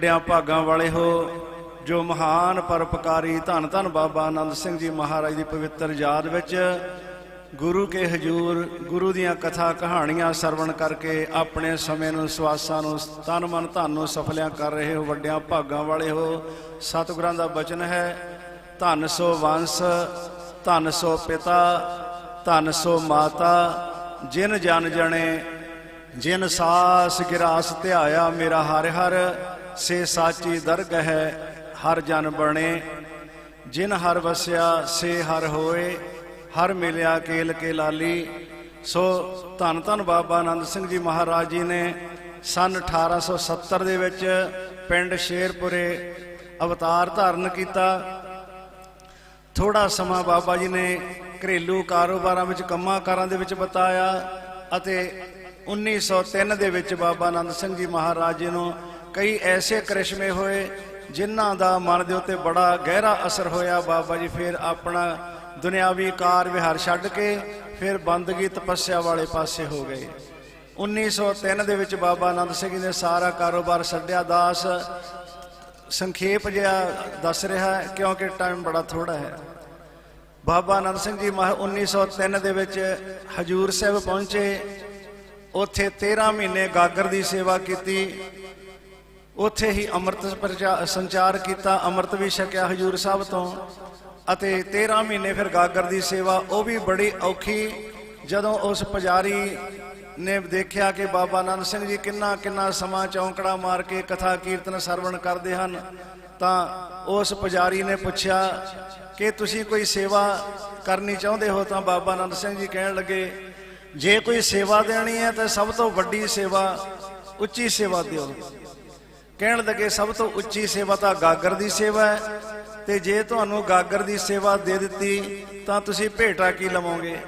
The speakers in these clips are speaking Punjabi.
ਵੱਡਿਆਂ ਭਾਗਾਂ ਵਾਲੇ ਹੋ, ਜੋ ਮਹਾਨ ਪਰਪਕਾਰੀ ਧੰਨ ਧੰਨ ਬਾਬਾ ਆਨੰਦ ਸਿੰਘ ਜੀ ਮਹਾਰਾਜ ਦੀ ਪਵਿੱਤਰ ਯਾਦ ਵਿੱਚ ਗੁਰੂ ਕੇ ਹਜੂਰ, ਗੁਰੂ ਦੀਆਂ ਕਥਾ ਕਹਾਣੀਆਂ ਸਰਵਣ ਕਰਕੇ ਆਪਣੇ ਸਮੇਂ ਨੂੰ, ਸਵਾਸਾਂ ਨੂੰ, ਤਨ ਮਨ ਧਨ ਨੂੰ ਸਫਲਿਆਂ ਕਰ ਰਹੇ ਹੋ, ਵੱਡਿਆਂ ਭਾਗਾਂ ਵਾਲੇ ਹੋ। ਸਤਿਗੁਰਾਂ ਦਾ ਬਚਨ ਹੈ, ਧੰਨ ਸੋ ਵੰਸ, ਧੰਨ ਸੋ ਪਿਤਾ, ਧੰਨ ਸੋ ਮਾਤਾ, ਜਿਨ ਜਨ ਜਣੇ, ਜਿਨ ਸਾਸ ਗਿਰਾਸ ਧਿਆਇਆ ਮੇਰਾ ਹਰ ਹਰ ਸੇ ਸਾਚੀ ਦਰਗ ਹੈ, ਹਰ ਜਨ ਬਣੇ। ਜਿਨ ਹਰ ਵਸਿਆ, ਸੇ ਹਰ ਹੋਏ, ਹਰ ਮਿਲਿਆ ਕੇਲ ਕੇ ਲਾਲੀ। ਸੋ ਧੰਨ ਧੰਨ ਬਾਬਾ ਆਨੰਦ ਸਿੰਘ ਜੀ ਮਹਾਰਾਜ ਜੀ ਨੇ ਸਨ 1870 ਦੇ ਵਿੱਚ ਪਿੰਡ ਸ਼ੇਰਪੁਰੇ ਅਵਤਾਰ ਧਾਰਨ ਕੀਤਾ। ਥੋੜਾ ਸਮਾਂ ਬਾਬਾ ਜੀ ਨੇ ਘਰੇਲੂ ਕਾਰੋਬਾਰਾਂ ਵਿੱਚ ਕੰਮਾਂ ਕਾਰਾਂ ਦੇ ਵਿੱਚ ਬਤਾਇਆ ਅਤੇ 1903 ਦੇ ਵਿੱਚ ਬਾਬਾ ਆਨੰਦ ਸਿੰਘ ਜੀ ਮਹਾਰਾਜ ਜੀ ਨੂੰ ਕਈ ਐਸੇ ਕਰਿਸ਼ਮੇ ਹੋਏ ਜਿਨ੍ਹਾਂ ਦਾ ਮਨ ਦੇ ਉੱਤੇ ਬੜਾ ਗਹਿਰਾ ਅਸਰ ਹੋਇਆ। ਬਾਬਾ ਜੀ ਫਿਰ ਆਪਣਾ ਦੁਨਿਆਵੀ ਕਾਰ ਵਿਹਾਰ ਛੱਡ ਕੇ ਫਿਰ ਬੰਦਗੀ ਤਪੱਸਿਆ ਵਾਲੇ ਪਾਸੇ ਹੋ ਗਏ। 1903 ਦੇ ਵਿੱਚ ਬਾਬਾ ਆਨੰਦ ਸਿੰਘ ਜੀ ਨੇ ਸਾਰਾ ਕਾਰੋਬਾਰ ਛੱਡਿਆ। ਦਾਸ ਸੰਖੇਪ ਜਿਹਾ ਦੱਸ ਰਿਹਾ ਹੈ, ਕਿਉਂਕਿ ਟਾਈਮ ਬੜਾ ਥੋੜਾ ਹੈ। ਬਾਬਾ ਆਨੰਦ ਸਿੰਘ ਜੀ ਮਹਾ 1903 ਦੇ ਵਿੱਚ ਹਜੂਰ ਸਾਹਿਬ ਪਹੁੰਚੇ। ਉੱਥੇ 13 ਮਹੀਨੇ ਗਾਗਰ ਦੀ ਸੇਵਾ ਕੀਤੀ। ਉੱਥੇ ਹੀ ਅੰਮ੍ਰਿਤ ਪ੍ਰਚਾ- ਸੰਚਾਰ ਕੀਤਾ, ਅੰਮ੍ਰਿਤ ਵੀ ਛਕਿਆ ਹਜੂਰ ਸਾਹਿਬ ਤੋਂ। ਅਤੇ 13 ਮਹੀਨੇ ਫਿਰ ਗਾਗਰ ਦੀ ਸੇਵਾ, ਉਹ ਵੀ ਬੜੀ ਔਖੀ। ਜਦੋਂ ਉਸ ਪੁਜਾਰੀ ਨੇ ਦੇਖਿਆ ਕਿ ਬਾਬਾ ਆਨੰਦ ਸਿੰਘ ਜੀ ਕਿੰਨਾ ਕਿੰਨਾ ਸਮਾਂ ਚੌਂਕੜਾ ਮਾਰ ਕੇ ਕਥਾ ਕੀਰਤਨ ਸਰਵਣ ਕਰਦੇ ਹਨ, ਤਾਂ ਉਸ ਪੁਜਾਰੀ ਨੇ ਪੁੱਛਿਆ ਕਿ ਤੁਸੀਂ ਕੋਈ ਸੇਵਾ ਕਰਨੀ ਚਾਹੁੰਦੇ ਹੋ? ਤਾਂ ਬਾਬਾ ਆਨੰਦ ਸਿੰਘ ਜੀ ਕਹਿਣ ਲੱਗੇ, ਜੇ ਕੋਈ ਸੇਵਾ ਦੇਣੀ ਹੈ ਤਾਂ ਸਭ ਤੋਂ ਵੱਡੀ ਸੇਵਾ, ਉੱਚੀ ਸੇਵਾ ਦਿਓ। ਕਹਿਣ ਲੱਗੇ, ਸਭ ਤੋਂ ਉੱਚੀ ਸੇਵਾ ਤਾਂ ਗਾਗਰ ਦੀ ਸੇਵਾ ਹੈ। ਤੇ ਜੇ ਤੁਹਾਨੂੰ ਗਾਗਰ ਦੀ ਸੇਵਾ ਦੇ ਦਿੱਤੀ, ਤਾਂ ਤੁਸੀਂ ਭੇਟਾ ਕੀ ਲਵੋਗੇ?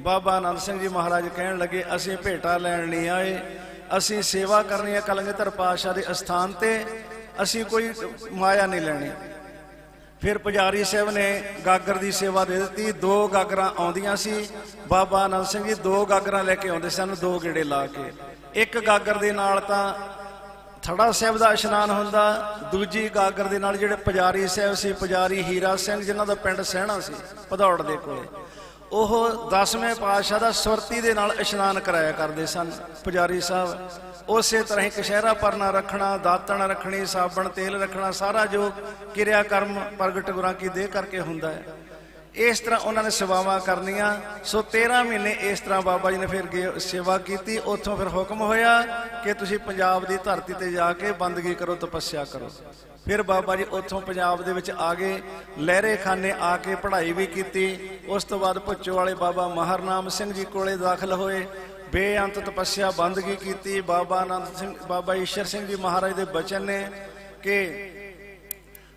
ਬਾਬਾ ਆਨੰਦ ਸਿੰਘ ਜੀ ਮਹਾਰਾਜ ਕਹਿਣ ਲੱਗੇ, ਅਸੀਂ ਭੇਟਾ ਲੈਣ ਨਹੀਂ ਆਏ। ਅਸੀਂ ਸੇਵਾ ਕਰਨੀ ਹੈ ਕਲੰਗਧਰ ਪਾਤਸ਼ਾਹ ਦੇ ਅਸਥਾਨ ਤੇ। ਅਸੀਂ ਕੋਈ ਮਾਇਆ ਨਹੀਂ ਲੈਣੀ। ਫਿਰ ਪੁਜਾਰੀ ਸਾਹਿਬ ਨੇ ਗਾਗਰ ਦੀ ਸੇਵਾ ਦੇ ਦਿੱਤੀ। ਦੋ ਗਾਗਰਾਂ ਆਉਂਦੀਆਂ ਸੀ। ਬਾਬਾ ਆਨੰਦ ਸਿੰਘ ਜੀ ਦੋ ਗਾਗਰਾਂ ਲੈ ਕੇ ਆਉਂਦੇ ਸਨ, ਦੋ ਗੇੜੇ ਲਾ ਕੇ। ਇੱਕ ਗਾਗਰ ਦੇ ਨਾਲ ਤਾਂ ਥੜਾ ਸਾਹਿਬ ਦਾ ਇਸ਼ਨਾਨ ਹੁੰਦਾ, ਦੂਜੀ ਗਾਗਰ ਦੇ ਨਾਲ ਜਿਹੜੇ ਪੁਜਾਰੀ ਸਾਹਿਬ ਸੀ, ਪੁਜਾਰੀ ਹੀਰਾ ਸਿੰਘ ਜਿਨ੍ਹਾਂ ਦਾ ਪਿੰਡ ਸਹਿਣਾ ਸੀ, ਭਦੌੜ ਦੇ ਕੋਲੇ, ਉਹ 10ਵੇਂ ਪਾਤਸ਼ਾਹ ਦਾ ਸੁਰਤੀ ਦੇ ਨਾਲ ਇਸ਼ਨਾਨ ਕਰਾਇਆ ਕਰਦੇ ਸਨ, ਪੁਜਾਰੀ ਸਾਹਿਬ। ਉਸੇ ਤਰ੍ਹਾਂ ਹੀ ਕਸ਼ਹਿਰਾ ਪਰਨਾ ਰੱਖਣਾ, ਦਾਤਣ ਰੱਖਣੀ, ਸਾਬਣ ਤੇਲ ਰੱਖਣਾ, ਸਾਰਾ ਜੋ ਕਿਰਿਆ ਕਰਮ ਪ੍ਰਗਟ ਗੁਰਾਂ ਕੀ ਦੇਹ ਕਰਕੇ ਹੁੰਦਾ ਹੈ। ਇਸ ਤਰ੍ਹਾਂ ਉਹਨਾਂ ਨੇ ਸੇਵਾਵਾਂ ਕਰਨੀਆਂ। ਸੋ 13 ਮਹੀਨੇ ਇਸ ਤਰ੍ਹਾਂ ਬਾਬਾ ਜੀ ਨੇ ਫਿਰ ਗਏ ਸੇਵਾ ਕੀਤੀ। ਉੱਥੋਂ ਫਿਰ ਹੁਕਮ ਹੋਇਆ ਕਿ ਤੁਸੀਂ ਪੰਜਾਬ ਦੀ ਧਰਤੀ ਤੇ ਜਾ ਕੇ ਬੰਦਗੀ ਕਰੋ, ਤਪੱਸਿਆ ਕਰੋ। ਫਿਰ ਬਾਬਾ ਜੀ ਉੱਥੋਂ ਪੰਜਾਬ ਦੇ ਵਿੱਚ ਆ ਗਏ। ਲਹਿਰੇ ਖਾਨੇ ਆ ਕੇ ਪੜ੍ਹਾਈ ਵੀ ਕੀਤੀ। ਉਸ ਤੋਂ ਬਾਅਦ ਭੁੱਚੋ ਵਾਲੇ ਬਾਬਾ ਮਹਰਨਾਮ ਸਿੰਘ ਜੀ ਕੋਲੇ ਦਾਖਲ ਹੋਏ। ਬੇਅੰਤ ਤਪੱਸਿਆ ਬੰਦਗੀ ਕੀਤੀ। ਬਾਬਾ ਆਨੰਦ ਸਿੰਘ ਬਾਬਾ ਈਸ਼ਰ ਸਿੰਘ ਜੀ ਮਹਾਰਾਜ ਦੇ ਬਚਨ ਨੇ ਕਿ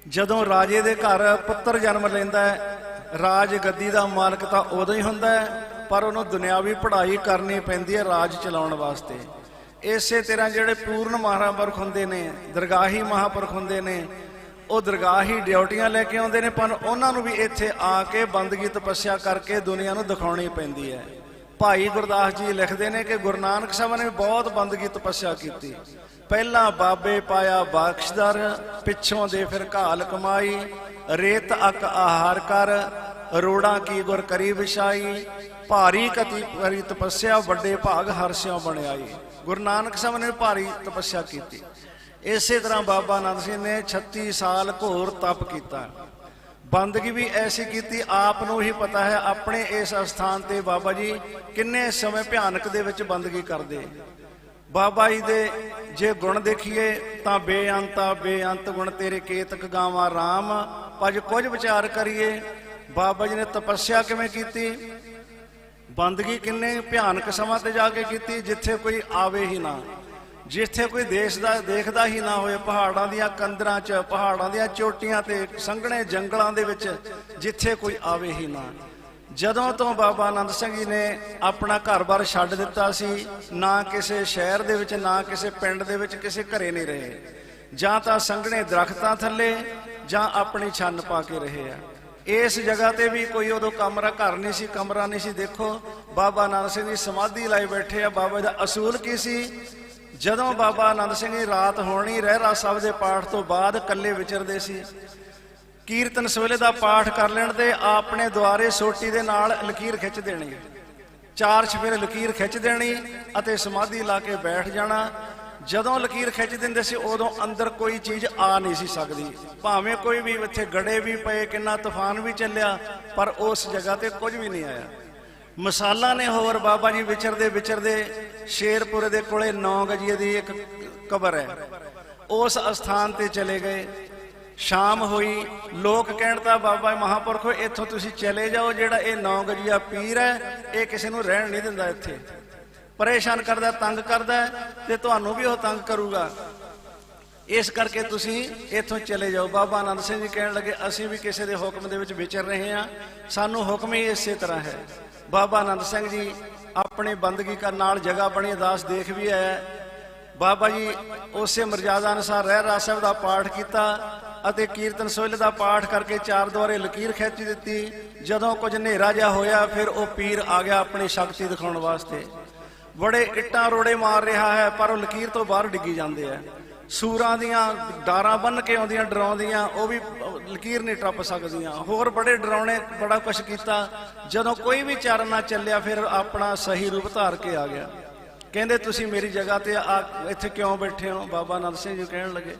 ਜਦੋਂ ਰਾਜੇ ਦੇ ਘਰ ਪੁੱਤਰ ਜਨਮ ਲੈਂਦਾ ਹੈ ਰਾਜ ਗੱਦੀ ਦਾ ਮਾਲਕ ਤਾਂ ਉਦੋਂ ਹੀ ਹੁੰਦਾ ਹੈ, ਪਰ ਉਹਨੂੰ ਦੁਨਿਆਵੀ ਪੜ੍ਹਾਈ ਕਰਨੀ ਪੈਂਦੀ ਹੈ ਰਾਜ ਚਲਾਉਣ ਵਾਸਤੇ। ਇਸੇ ਤਰ੍ਹਾਂ ਜਿਹੜੇ ਪੂਰਨ ਮਹਾਂਪੁਰਖ ਹੁੰਦੇ ਨੇ, ਦਰਗਾਹੀ ਮਹਾਂਪੁਰਖ ਹੁੰਦੇ ਨੇ, ਉਹ ਦਰਗਾਹੀ ਡਿਊਟੀਆਂ ਲੈ ਕੇ ਆਉਂਦੇ ਨੇ, ਪਰ ਉਹਨਾਂ ਨੂੰ ਵੀ ਇੱਥੇ ਆ ਕੇ ਬੰਦਗੀ, ਤਪੱਸਿਆ ਕਰਕੇ ਦੁਨੀਆ ਨੂੰ ਦਿਖਾਉਣੀ ਪੈਂਦੀ ਹੈ। ਭਾਈ ਗੁਰਦਾਸ ਜੀ ਲਿਖਦੇ ਨੇ ਕਿ ਗੁਰੂ ਨਾਨਕ ਸਾਹਿਬ ਨੇ ਬਹੁਤ ਬੰਦਗੀ, ਤਪੱਸਿਆ ਕੀਤੀ। ਪਹਿਲਾਂ ਬਾਬੇ ਪਾਇਆ ਬਖਸ਼ਦਰ, ਪਿੱਛੋਂ ਦੇ ਫਿਰ ਘਾਲ ਕਮਾਈ, ਰੇਤ ਅਕ ਆਹਾਰ ਕਰ, ਰੋੜਾਂ ਕੀ ਗੁਰ ਕਰੀ ਵਿਛਾਈ, ਭਾਰੀ ਕਤੀ ਕਰੀ ਤਪੱਸਿਆ ਵੱਡੇ ਭਾਗ ਹਰਸਿਓ ਬਣਾਈ ਗੁਰੂ ਨਾਨਕ ਸਾਹਿਬ ਨੇ ਭਾਰੀ ਤਪੱਸਿਆ ਕੀਤੀ। ਇਸੇ ਤਰ੍ਹਾਂ ਬਾਬਾ ਆਨੰਦ ਸਿੰਘ ਨੇ 36 ਸਾਲ ਘੋਰ ਤਪ ਕੀਤਾ। ਬੰਦਗੀ ਵੀ ਐਸੀ ਕੀਤੀ, ਆਪ ਨੂੰ ਹੀ ਪਤਾ ਹੈ, ਆਪਣੇ ਇਸ ਅਸਥਾਨ ਤੇ ਬਾਬਾ ਜੀ ਕਿੰਨੇ ਸਮੇਂ ਭਿਆਨਕ ਦੇ ਵਿੱਚ ਬੰਦਗੀ ਕਰਦੇ। ਬਾਬਾ ਜੀ ਦੇ ਜੇ ਗੁਣ ਦੇਖੀਏ ਤਾਂ ਬੇਅੰਤਾ ਬੇਅੰਤ ਗੁਣ ਤੇਰੇ ਕੇਤਕ ਗਾਵਾਂ RAM ਪਜ ਕੁਝ ਵਿਚਾਰ ਕਰੀਏ, ਬਾਬਾ ਜੀ ਨੇ ਤਪੱਸਿਆ ਕਿਵੇਂ ਕੀਤੀ? ਬੰਦਗੀ ਕਿੰਨੇ ਭਿਆਨਕ ਸਮਾਂ ਤੇ ਜਾ ਕੇ ਕੀਤੀ, ਜਿੱਥੇ ਕੋਈ ਆਵੇ ਹੀ ਨਾ। ਜਿੱਥੇ ਕੋਈ ਦੇਸ਼ ਦਾ ਦੇਖਦਾ ਹੀ ਨਾ ਹੋਏ ਪਹਾੜਾਂ ਦੀਆਂ ਕੰਦਰਾਂ 'ਚ, ਪਹਾੜਾਂ ਦੀਆਂ ਚੋਟੀਆਂ ਤੇ, ਸੰਘਣੇ ਜੰਗਲਾਂ ਦੇ ਵਿੱਚ, ਜਿੱਥੇ ਕੋਈ ਆਵੇ ਹੀ ਨਾ। ਜਦੋਂ ਤੋਂ ਬਾਬਾ ਆਨੰਦ ਸਿੰਘ ਜੀ ਨੇ ਆਪਣਾ ਘਰ-ਬਾਰ ਛੱਡ ਦਿੱਤਾ ਸੀ, ਨਾ ਕਿਸੇ ਸ਼ਹਿਰ ਦੇ ਵਿੱਚ, ਨਾ ਕਿਸੇ ਪਿੰਡ ਦੇ ਵਿੱਚ, ਕਿਸੇ ਘਰੇ ਨਹੀਂ ਰਹੇ। ਜਾਂ ਤਾਂ ਸੰਘਣੇ ਦਰਖਤਾਂ ਥੱਲੇ, ਜਾਂ ਆਪਣੀ ਛੰਨ ਪਾ ਕੇ ਰਹੇ ਆ। ਇਸ ਜਗ੍ਹਾ ਤੇ ਵੀ ਕੋਈ ਉਦੋਂ ਕਮਰਾ, ਘਰ ਨਹੀਂ ਸੀ, ਕਮਰਾ ਨਹੀਂ ਸੀ। ਦੇਖੋ, ਬਾਬਾ ਨਾਨਕ ਸਿੰਘ ਜੀ ਸਮਾਧੀ ਲਾਈ ਬੈਠੇ ਆ। ਬਾਬਾ ਦਾ ਅਸੂਲ ਕੀ ਸੀ? ਜਦੋਂ ਬਾਬਾ ਆਨੰਦ ਸਿੰਘ ਜੀ ਰਾਤ ਹੋਣੀ, ਰਹਿਰਾ ਸਾਹਿਬ ਦੇ ਪਾਠ ਤੋਂ ਬਾਅਦ ਇਕੱਲੇ ਵਿਚਰਦੇ ਸੀ। ਕੀਰਤਨ ਸਵੇਲੇ ਦਾ ਪਾਠ ਕਰ ਲੈਣ ਤੇ ਆਪਣੇ ਦੁਆਰੇ ਸੋਟੀ ਦੇ ਨਾਲ ਲਕੀਰ ਖਿੱਚ ਦੇਣੀ। ਚਾਰ ਚਫੇਰੇ ਲਕੀਰ ਖਿੱਚ ਦੇਣੀ ਅਤੇ ਸਮਾਧੀ ਲਾ ਕੇ ਬੈਠ ਜਾਣਾ। ਜਦੋਂ ਲਕੀਰ ਖਿੱਚ ਦਿੰਦੇ ਸੀ, ਉਦੋਂ ਅੰਦਰ ਕੋਈ ਚੀਜ਼ ਆ ਨਹੀਂ ਸੀ ਸਕਦੀ। ਭਾਵੇਂ ਕੋਈ ਵੀ ਇੱਥੇ ਗੜੇ ਵੀ ਪਏ, ਕਿੰਨਾ ਤੂਫਾਨ ਵੀ ਚੱਲਿਆ, ਪਰ ਉਸ ਜਗ੍ਹਾ ਤੇ ਕੁਝ ਵੀ ਨਹੀਂ ਆਇਆ। ਮਸਾਲਾ ਨੇ ਹੋਰ ਬਾਬਾ ਜੀ ਵਿਚਰਦੇ ਵਿਚਰਦੇ ਸ਼ੇਰਪੁਰ ਦੇ ਕੋਲੇ 9 ਗਜੀਏ ਦੀ ਇੱਕ ਕਬਰ ਹੈ। ਉਸ ਅਸਥਾਨ ਤੇ ਚਲੇ ਗਏ। ਸ਼ਾਮ ਹੋਈ, ਲੋਕ ਕਹਿਣ ਤਾਂ ਬਾਬਾ ਮਹਾਪੁਰਖੋ ਇੱਥੋਂ ਤੁਸੀਂ ਚਲੇ ਜਾਓ, ਜਿਹੜਾ ਇਹ ਨੌ ਗਜੀਆ ਪੀਰ ਹੈ, ਇਹ ਕਿਸੇ ਨੂੰ ਰਹਿਣ ਨਹੀਂ ਦਿੰਦਾ ਇੱਥੇ। ਪਰੇਸ਼ਾਨ ਕਰਦਾ, ਤੰਗ ਕਰਦਾ ਹੈ, ਤੇ ਤੁਹਾਨੂੰ ਵੀ ਉਹ ਤੰਗ ਕਰੂਗਾ। ਇਸ ਕਰਕੇ ਤੁਸੀਂ ਇੱਥੋਂ ਚਲੇ ਜਾਓ। ਬਾਬਾ ਆਨੰਦ ਸਿੰਘ ਜੀ ਕਹਿਣ ਲੱਗੇ, ਅਸੀਂ ਵੀ ਕਿਸੇ ਦੇ ਹੁਕਮ ਦੇ ਵਿੱਚ ਵਿਚਰ ਰਹੇ ਹਾਂ। ਸਾਨੂੰ ਹੁਕਮ ਹੀ ਇਸੇ ਤਰ੍ਹਾਂ ਹੈ। ਬਾਬਾ ਆਨੰਦ ਸਿੰਘ ਜੀ ਆਪਣੇ ਬੰਦਗੀ ਕਰਨ ਨਾਲ ਜਗ੍ਹਾ ਬਣੀ ਅਰਦਾਸ ਦੇਖ ਵੀ ਆਇਆ। ਬਾਬਾ ਜੀ ਉਸੇ ਮਰਜ਼ਾਦਾ ਅਨੁਸਾਰ ਰਹਿ, ਰਾਜ ਸਾਹਿਬ ਦਾ ਪਾਠ ਕੀਤਾ। ਅਤੇ ਕੀਰਤਨ ਸੋਹਿਲ ਦਾ ਪਾਠ ਕਰਕੇ ਚਾਰ ਦੁਆਰੇ ਲਕੀਰ ਖਿੱਚੀ ਦਿੱਤੀ। ਜਦੋਂ ਕੁਝ ਹਨੇਰਾ ਜਿਹਾ ਹੋਇਆ, ਫਿਰ ਉਹ ਪੀਰ ਆ ਗਿਆ ਆਪਣੀ ਸ਼ਕਤੀ ਦਿਖਾਉਣ ਵਾਸਤੇ। ਬੜੇ ਇੱਟਾਂ ਰੋੜੇ ਮਾਰ ਰਿਹਾ ਹੈ, ਪਰ ਉਹ ਲਕੀਰ ਤੋਂ ਬਾਹਰ ਡਿੱਗੀ ਜਾਂਦੇ ਆ। ਸੂਰਾਂ ਦੀਆਂ ਡਾਰਾਂ ਬੰਨ ਕੇ ਆਉਂਦੀਆਂ, ਡਰਾਉਂਦੀਆਂ, ਉਹ ਵੀ ਲਕੀਰ ਨਹੀਂ ਟੱਪ ਸਕਦੀਆਂ। ਹੋਰ ਬੜੇ ਡਰਾਉਣੇ, ਬੜਾ ਕੁਛ ਕੀਤਾ। ਜਦੋਂ ਕੋਈ ਵੀ ਚਰਨ ਨਾ ਚੱਲਿਆ, ਫਿਰ ਆਪਣਾ ਸਹੀ ਰੂਪ ਧਾਰ ਕੇ ਆ ਗਿਆ। ਕਹਿੰਦੇ, ਤੁਸੀਂ ਮੇਰੀ ਜਗ੍ਹਾ ਤੇ ਆ, ਇੱਥੇ ਕਿਉਂ ਬੈਠੇ ਹੋ? ਬਾਬਾ ਨੰਦ ਸਿੰਘ ਜੀ ਕਹਿਣ ਲੱਗੇ।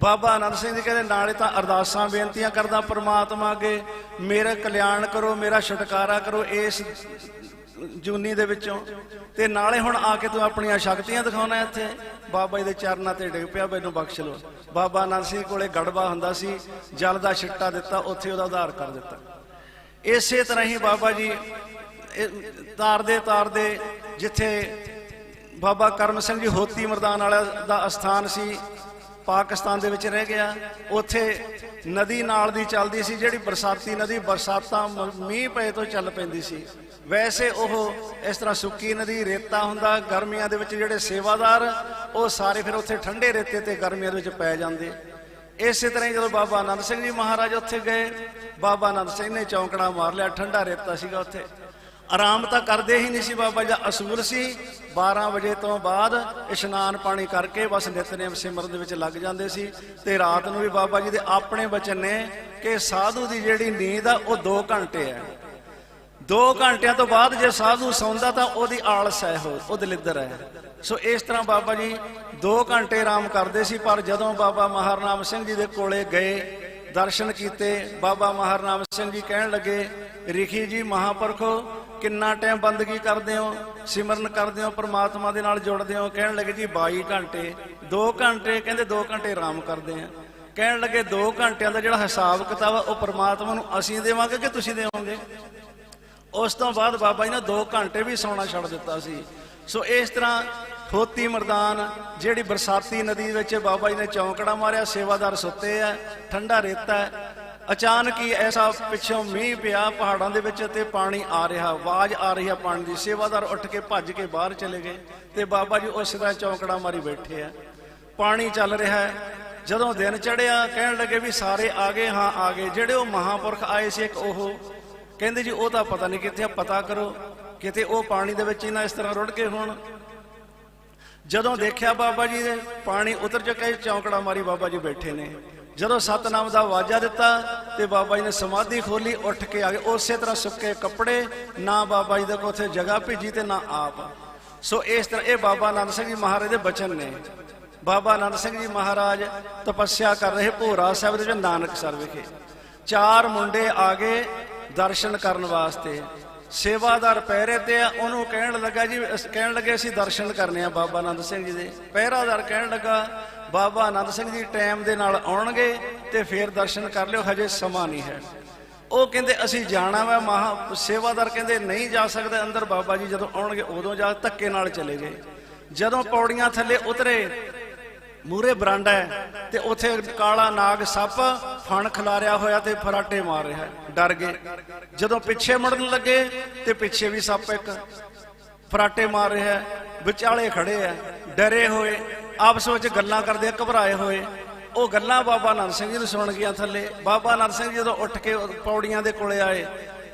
ਬਾਬਾ ਆਨੰਦ ਸਿੰਘ ਜੀ ਕਹਿੰਦੇ, ਨਾਲੇ ਤਾਂ ਅਰਦਾਸਾਂ ਬੇਨਤੀਆਂ ਕਰਦਾ ਪ੍ਰਮਾਤਮਾ ਅੱਗੇ। ਮੇਰਾ ਕਲਿਆਣ ਕਰੋ, ਮੇਰਾ ਛੁਟਕਾਰਾ ਕਰੋ ਇਸ ਜੂਨੀ ਦੇ ਵਿੱਚੋਂ। ਤੇ ਨਾਲੇ ਹੁਣ ਆ ਕੇ ਤੂੰ ਆਪਣੀਆਂ ਸ਼ਕਤੀਆਂ ਦਿਖਾਉਣਾ ਇੱਥੇ। ਬਾਬਾ ਜੀ ਦੇ ਚਰਨਾਂ ਤੇ ਡਿੱਗ ਪਿਆ, ਮੈਨੂੰ ਬਖਸ਼ ਲਓ। ਬਾਬਾ ਆਨੰਦ ਸਿੰਘ ਕੋਲੇ ਗੜਬਾ ਹੁੰਦਾ ਸੀ, ਜਲ ਦਾ ਛਿੱਟਾ ਦਿੱਤਾ, ਉੱਥੇ ਉਹਦਾ ਉਧਾਰ ਕਰ ਦਿੱਤਾ। ਇਸੇ ਤਰ੍ਹਾਂ ਹੀ ਬਾਬਾ ਜੀ ਤਾਰਦੇ ਤਾਰਦੇ ਜਿੱਥੇ ਬਾਬਾ ਕਰਮ ਸਿੰਘ ਜੀ ਹੋਤੀ ਮਰਦਾਨ ਵਾਲਾ ਦਾ ਅਸਥਾਨ ਸੀ ਪਾਕਿਸਤਾਨ ਦੇ ਵਿੱਚ ਰਹਿ ਗਿਆ। ਉੱਥੇ ਨਦੀ ਨਾਲ ਦੀ ਚੱਲਦੀ ਸੀ, ਜਿਹੜੀ ਬਰਸਾਤੀ ਨਦੀ, ਬਰਸਾਤਾਂ ਮ- ਮੀਂਹ ਪਏ ਤੋਂ ਚੱਲ ਪੈਂਦੀ ਸੀ। ਵੈਸੇ ਉਹ ਇਸ ਤਰ੍ਹਾਂ ਸੁੱਕੀ ਨਦੀ, ਰੇਤਾ ਹੁੰਦਾ, ਗਰਮੀਆਂ ਦੇ ਵਿੱਚ ਜਿਹੜੇ ਸੇਵਾਦਾਰ, ਉਹ ਸਾਰੇ ਫਿਰ ਉੱਥੇ ਠੰਡੇ ਰੇਤੇ ਤੇ ਗਰਮੀਆਂ ਦੇ ਵਿੱਚ ਪੈ ਜਾਂਦੇ। ਇਸੇ ਤਰ੍ਹਾਂ ਹੀ ਜਦੋਂ ਬਾਬਾ ਆਨੰਦ ਸਿੰਘ ਜੀ ਮਹਾਰਾਜ ਉੱਥੇ ਗਏ, ਬਾਬਾ ਆਨੰਦ ਸਿੰਘ ਨੇ ਚੌਂਕੜਾ ਮਾਰ ਲਿਆ, ਠੰਡਾ ਰੇਤਾ ਸੀਗਾ ਉੱਥੇ। ਆਰਾਮ ਤਾਂ ਕਰਦੇ ਹੀ ਨਹੀਂ ਸੀ ਬਾਬਾ ਜੀ ਦਾ ਅਸੂਲ ਸੀ। 12 ਵਜੇ ਤੋਂ ਬਾਅਦ ਇਸ਼ਨਾਨ ਪਾਣੀ ਕਰਕੇ ਬਸ ਨਿਤਨੇਮ ਸਿਮਰਨ ਦੇ ਵਿੱਚ ਲੱਗ ਜਾਂਦੇ ਸੀ ਤੇ ਰਾਤ ਨੂੰ ਵੀ ਬਾਬਾ ਜੀ ਦੇ ਆਪਣੇ ਬਚਨ ਨੇ ਕਿ ਸਾਧੂ ਦੀ ਜਿਹੜੀ ਨੀਂਦ ਆ, ਉਹ 2 ਘੰਟੇ ਹੈ 2 ਘੰਟਿਆਂ ਤੋਂ ਬਾਅਦ ਜੇ ਸਾਧੂ ਸੌਂਦਾ ਤਾਂ ਉਹਦੀ ਆਲਸ ਹੈ ਉਹ ਉਹ ਦਲਿੱਦਰ ਹੈ। ਸੋ ਇਸ ਤਰ੍ਹਾਂ ਬਾਬਾ ਜੀ 2 ਘੰਟੇ ਆਰਾਮ ਕਰਦੇ ਸੀ, ਪਰ ਜਦੋਂ ਬਾਬਾ ਮਹਾਰਨਾਮ ਸਿੰਘ ਜੀ ਦੇ ਕੋਲੇ ਗਏ, ਦਰਸ਼ਨ ਕੀਤੇ, ਬਾਬਾ ਮਹਾਰਨਾਮ ਸਿੰਘ ਜੀ ਕਹਿਣ ਲੱਗੇ, ਰਿਖੀ ਜੀ ਮਹਾਪੁਰਖੋ ਕਿੰਨਾ ਟਾਈਮ ਬੰਦਗੀ ਕਰਦੇ ਹੋ, ਸਿਮਰਨ ਕਰਦੇ ਹੋ, ਪ੍ਰਮਾਤਮਾ ਦੇ ਨਾਲ ਜੁੜਦੇ ਹੋ, ਕਹਿਣ ਲੱਗੇ ਜੀ 22 ਘੰਟੇ 2 ਘੰਟੇ, ਕਹਿੰਦੇ 2 ਘੰਟੇ ਆਰਾਮ ਕਰਦੇ ਆ। ਕਹਿਣ ਲੱਗੇ 2 ਘੰਟਿਆਂ ਦਾ ਜਿਹੜਾ ਹਿਸਾਬ ਕਿਤਾਬ ਆ, ਉਹ ਪ੍ਰਮਾਤਮਾ ਨੂੰ ਅਸੀਂ ਦੇਵਾਂਗੇ ਕਿ ਤੁਸੀਂ ਦੇਵੋਗੇ? ਉਸ ਤੋਂ ਬਾਅਦ ਬਾਬਾ ਜੀ ਨੇ 2 ਘੰਟੇ ਵੀ ਸੌਣਾ ਛੱਡ ਦਿੱਤਾ ਸੀ। ਸੋ ਇਸ ਤਰ੍ਹਾਂ ਹੋਤੀ ਮਰਦਾਨ, ਜਿਹੜੀ ਬਰਸਾਤੀ ਨਦੀ ਵਿੱਚ ਬਾਬਾ ਜੀ ਨੇ ਚੌਂਕੜਾ ਮਾਰਿਆ, ਸੇਵਾਦਾਰ ਸੁੱਤੇ ਆ, ਠੰਡਾ ਰੇਤਾ ਹੈ। ਅਚਾਨਕ ਹੀ ਐਸਾ ਪਿੱਛੋਂ ਮੀਂਹ ਪਿਆ ਪਹਾੜਾਂ ਦੇ ਵਿੱਚ ਤੇ ਪਾਣੀ ਆ ਰਿਹਾ, ਆਵਾਜ਼ ਆ ਰਹੀ ਆ ਪਾਣੀ ਦੀ। ਸੇਵਾਦਾਰ ਉੱਠ ਕੇ ਭੱਜ ਕੇ ਬਾਹਰ ਚਲੇ ਗਏ ਤੇ ਬਾਬਾ ਜੀ ਉਸ ਤਰ੍ਹਾਂ ਚੌਂਕੜਾ ਮਾਰੀ ਬੈਠੇ ਆ। ਪਾਣੀ ਚੱਲ ਰਿਹਾ ਹੈ। ਜਦੋਂ ਦਿਨ ਚੜਿਆ ਕਹਿਣ ਲੱਗੇ ਵੀ ਸਾਰੇ ਆ ਗਏ, ਹਾਂ, ਆ ਗਏ। ਜਿਹੜੇ ਉਹ ਮਹਾਪੁਰਖ ਆਏ ਸੀ, ਇੱਕ ਉਹ ਕਹਿੰਦੇ ਜੀ, ਉਹ ਤਾਂ ਪਤਾ ਨਹੀਂ ਕਿੱਥੇ ਆ, ਪਤਾ ਕਰੋ ਕਿਤੇ ਉਹ ਪਾਣੀ ਦੇ ਵਿੱਚ ਹੀ ਨਾ ਇਸ ਤਰ੍ਹਾਂ ਰੁੜ ਕੇ ਹੋਣ। ਜਦੋਂ ਦੇਖਿਆ ਬਾਬਾ ਜੀ ਦੇ, ਪਾਣੀ ਉਤਰ ਚੁੱਕਾ ਚੌਂਕੜਾ ਮਾਰੀ ਬਾਬਾ ਜੀ ਬੈਠੇ ਨੇ। ਜਦੋਂ ਸਤਨਾਮ ਦਾ ਆਵਾਜ਼ਾ ਦਿੱਤਾ ਤੇ ਬਾਬਾ ਜੀ ਨੇ ਸਮਾਧੀ ਖੋਲੀ ਉੱਠ ਕੇ ਆ ਗਏ। ਉਸੇ ਤਰ੍ਹਾਂ ਸੁੱਕੇ ਕੱਪੜੇ, ਨਾ ਬਾਬਾ ਜੀ ਦੇ ਕੋਲ ਉੱਥੇ ਜਗ੍ਹਾ ਭੇਜੀ ਤੇ ਨਾ ਆਪ। ਸੋ ਇਸ ਤਰ੍ਹਾਂ ਇਹ ਬਾਬਾ ਆਨੰਦ ਸਿੰਘ ਜੀ ਮਹਾਰਾਜ ਦੇ ਬਚਨ ਨੇ। ਬਾਬਾ ਆਨੰਦ ਸਿੰਘ ਜੀ ਮਹਾਰਾਜ ਤਪੱਸਿਆ ਕਰ ਰਹੇ ਭੋਰਾ ਸਾਹਿਬ ਦੇ ਵਿੱਚ ਨਾਨਕਸਰ ਵਿਖੇ। ਚਾਰ ਮੁੰਡੇ ਆ ਗਏ ਦਰਸ਼ਨ ਕਰਨ ਵਾਸਤੇ। ਸੇਵਾਦਾਰ ਪਹਿਰੇ ਤੇ ਆ, ਉਹਨੂੰ ਕਹਿਣ ਲੱਗਾ ਜੀ ਕਹਿਣ ਲੱਗੇ ਅਸੀਂ ਦਰਸ਼ਨ ਕਰਨੇ ਆ ਬਾਬਾ ਆਨੰਦ ਸਿੰਘ ਜੀ ਦੇ। ਪਹਿਰਾਦਾਰ ਕਹਿਣ ਲੱਗਾ, ਬਾਬਾ ਆਨੰਦ ਸਿੰਘ ਜੀ ਟਾਈਮ ਦੇ ਨਾਲ ਆਉਣਗੇ ਤੇ ਫੇਰ ਦਰਸ਼ਨ ਕਰ ਲਿਓ, ਹਜੇ ਸਮਾਂ ਨਹੀਂ ਹੈ। ਉਹ ਕਹਿੰਦੇ, ਅਸੀਂ ਜਾਣਾ ਵਾ, ਮਹਾ, ਸੇਵਾਦਾਰ ਕਹਿੰਦੇ, ਨਹੀਂ ਜਾ ਸਕਦੇ, ਅੰਦਰ ਬਾਬਾ ਜੀ ਜਦੋਂ ਆਉਣਗੇ ਉਦੋਂ ਜਾ, ਧੱਕੇ ਨਾਲ ਚਲੇ ਗਏ। ਜਦੋਂ ਪੌੜੀਆਂ ਥੱਲੇ ਉਤਰੇ ਮੂਰੇ ਬਰਾਂਡਾ ਹੈ ਤੇ ਉੱਥੇ ਕਾਲਾ ਨਾਗ ਸੱਪ ਫਣ ਖਿਲਾਰਿਆ ਹੋਇਆ ਤੇ ਫਰਾਟੇ ਮਾਰ ਰਿਹਾ ਡਰ ਗਏ। ਜਦੋਂ ਪਿੱਛੇ ਮੁੜਨ ਲੱਗੇ ਤੇ ਪਿੱਛੇ ਵੀ ਸੱਪ ਇੱਕ ਫਰਾਟੇ ਮਾਰ ਰਿਹਾ ਵਿਚਾਲੇ ਖੜੇ ਆ ਡਰੇ ਹੋਏ। ਆਪਸ ਵਿੱਚ ਗੱਲਾਂ ਕਰਦੇ ਆ, ਘਬਰਾਏ ਹੋਏ। ਉਹ ਗੱਲਾਂ ਬਾਬਾ ਆਨੰਦ ਸਿੰਘ ਜੀ ਨੂੰ ਸੁਣ ਗਿਆ ਥੱਲੇ। ਬਾਬਾ ਆਨੰਦ ਸਿੰਘ ਜੀ ਜਦੋਂ ਉੱਠ ਕੇ ਉਹ ਪੌੜੀਆਂ ਦੇ ਕੋਲੇ ਆਏ